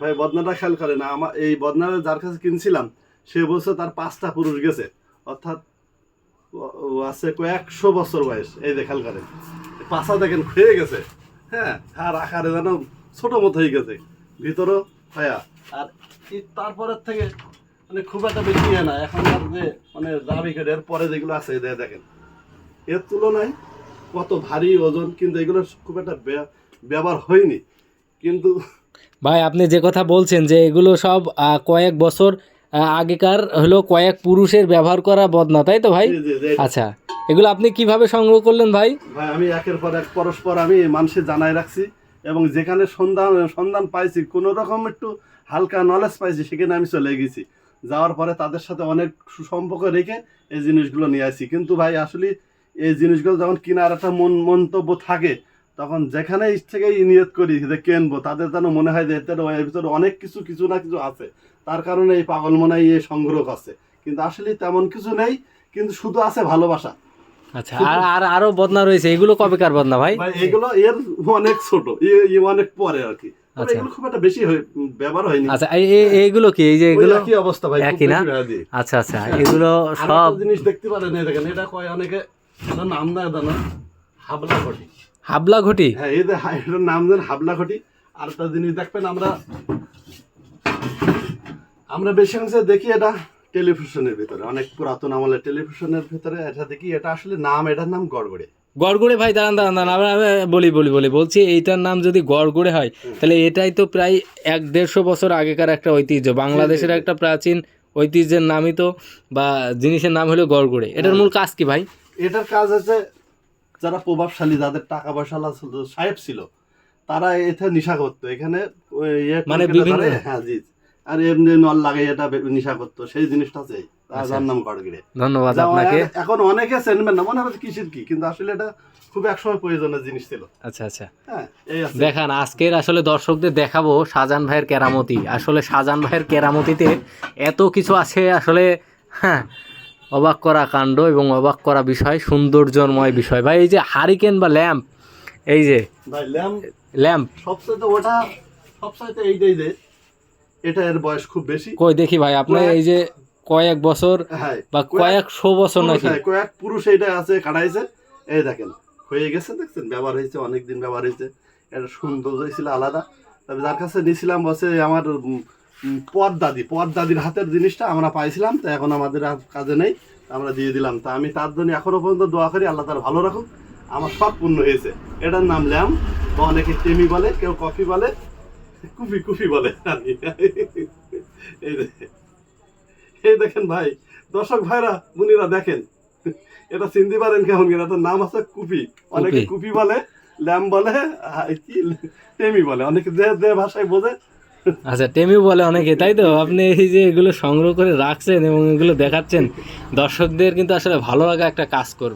ভাই, বদনাটা খেয়াল করে না আমার এই বদনাটা যার কাছে কিনছিলাম, সে বলছে তার পাঁচটা পুরুষ গেছে। অর্থাৎ আছে কয়েকশো বছর বয়স, এই যে খেয়াল করেন। পাশা দেখেন খুয়ে গেছে হ্যাঁ আর আকারে যেন ছোট মতো হয়ে গেছে। ভিতরও হয়া আর তারপরের থেকে মানে খুব একটা বেশি ইয়ে না, এখন আর যে মানে দাবি রাবি এর পরে যেগুলো আছে দেখেন। এর তুলনায় কত ভারী ওজন, কিন্তু এগুলো খুব একটা ব্য- ব্যবহার হয়নি। কিন্তু ভাই আপনি যে কথা বলছেন যে এগুলো সব কয়েক বছর আগেকার হলো কয়েক পুরুষের ব্যবহার করা বদনা তাই তো ভাই? আচ্ছা এগুলো আপনি কীভাবে সংগ্রহ করলেন ভাই? ভাই আমি একের পর এক পরস্পর আমি মানুষের জানাই রাখছি এবং যেখানে সন্ধান সন্ধান পাইছি কোনো রকম একটু হালকা নলেজ পাইছি সেখানে আমি চলে গেছি। যাওয়ার পরে তাদের সাথে অনেক সুসম্পর্ক রেখে এই জিনিসগুলো নিয়ে আসি কিন্তু ভাই আসলে এই জিনিসগুলো যখন কেনার একটা মন মন্তব্য থাকে তখন যেখানে থেকে নিয়ত করি যে কিনবো তাদের যেন মনে হয় যে এর ভিতরে অনেক কিছু কিছু না কিছু আছে। তার কারণে এই পাগল মনে এই সংগ্রহ আছে কিন্তু আসলে তেমন কিছু নেই কিন্তু শুধু আছে ভালোবাসা। আচ্ছা আর আর আরও বদনা রয়েছে। এগুলো কবেকার বদনা ভাই? এগুলো এর অনেক ছোট অনেক পরে আর কি। আচ্ছা। খুব একটা বেশি ব্যবহার হয়নি। আচ্ছা এই- এই- এইগুলো কি? এই যে এগুলো একই অবস্থা ভাই একই না? আচ্ছা আচ্ছা এগুলো সব জিনিস দেখতে পারেন এটা কয় অনেকে নাম না হাবলা ঘটি হাবলা ঘটি। হ্যাঁ এই যে এটার নাম দেন হাবলা ঘটি। আর একটা জিনিস দেখবেন আমরা আমরা বেশি অংশে দেখি এটা টেলিভিশনের ভিতরে অনেক পুরাতন আমলের টেলিভিশনের ভিতরে এটা দেখি এটা আসলে নাম এটার নাম গড়গড়ে। গড়গড়ে ভাই দাঁড়ান দাঁড়ান দাঁড়ান আমরা আমি বলি বলি বলি বলছি এইটার নাম যদি গড়গড়ে হয় তাহলে এটাই তো প্রায় এক দেড়শো বছর আগেকার একটা ঐতিহ্য। বাংলাদেশের একটা প্রাচীন ঐতিহ্যের নামই তো বা জিনিসের নাম হলো গড়গড়ে। এটার মূল কাজ কি ভাই? এটার কাজ হচ্ছে যারা প্রভাবশালী যাদের টাকা পয়সা ছিল, সাহেব ছিল তারা এতে নেশা করতো। এখানে ইয়ে মানে হ্যাঁ জি আর এমনি নল লাগাই এটা নেশা করতো। সেই জিনিসটা চাই আচ্ছা। যার নাম গড়গিরে ধন্যবাদ আপনাকে। এখন অনেকে চেনবেন না মনে হবে কিসের কি কিন্তু আসলে এটা খুব একসময় প্রয়োজনীয় জিনিস ছিল। আচ্ছা আচ্ছা। হ্যাঁ দেখান আজকের আসলে দর্শকদের দেখাবো শাহজাহান ভাইয়ের কেরামতি। আসলে শাহজাহান ভাইয়ের কেরামতিতে এত কিছু আছে আসলে হ্যাঁ অবাক করা কাণ্ড এবং অবাক করা বিষয় সৌন্দর্যময় বিষয়। ভাই এই যে হারিকেন বা ল্যাম্প এই যে ল্যাম্প ওটা এইটাই যে এটা এর বয়স খুব বেশি। কই দেখি ভাই আপনি এই যে কয়েক বছর হ্যাঁ বা কয়েকশো বছর নাকি? হ্যাঁ, কয়েক পুরুষ এইটা আছে কাটাইছে। এই দেখেন হয়ে গেছে দেখছেন? ব্যবহার হয়েছে অনেক দিন ব্যবহার হয়েছে। এটা সৌন্দর্য ছিল আলাদা। তবে যার কাছে নিয়েছিলাম বসে আমার উম, উম, পদ দাদি পদ দাদির হাতের জিনিসটা আমরা পাইছিলাম তো এখন আমাদের আর কাজে নেই আমরা দিয়ে দিলাম। তা আমি তার জন্য এখনও পর্যন্ত দোয়া করি আল্লাহ তার ভালো রাখুক। আমার সব পূর্ণ হয়েছে। এটার নাম ল্যাম বা অনেকে টেমি বলে কেউ কফি বলে কুফি কুফি বলে আমি এই এই দেখেন ভাই দর্শক ভাইরা মুনিরা দেখেন এটা চিনতে পারেন কেমন কিনা এটার নাম আছে কুপি অনেকে কুপি। বলে ল্যাম বলে কি টেমি বলে। অনেকে যে যে ভাষায় বোঝে আচ্ছা টেমিও বলে অনেকে, তাই তো? আপনি এই যে এগুলো সংগ্রহ করে রাখছেন এবং এগুলো দেখাচ্ছেন, দর্শকদের কিন্তু আসলে ভালো লাগা একটা কাজ করবে।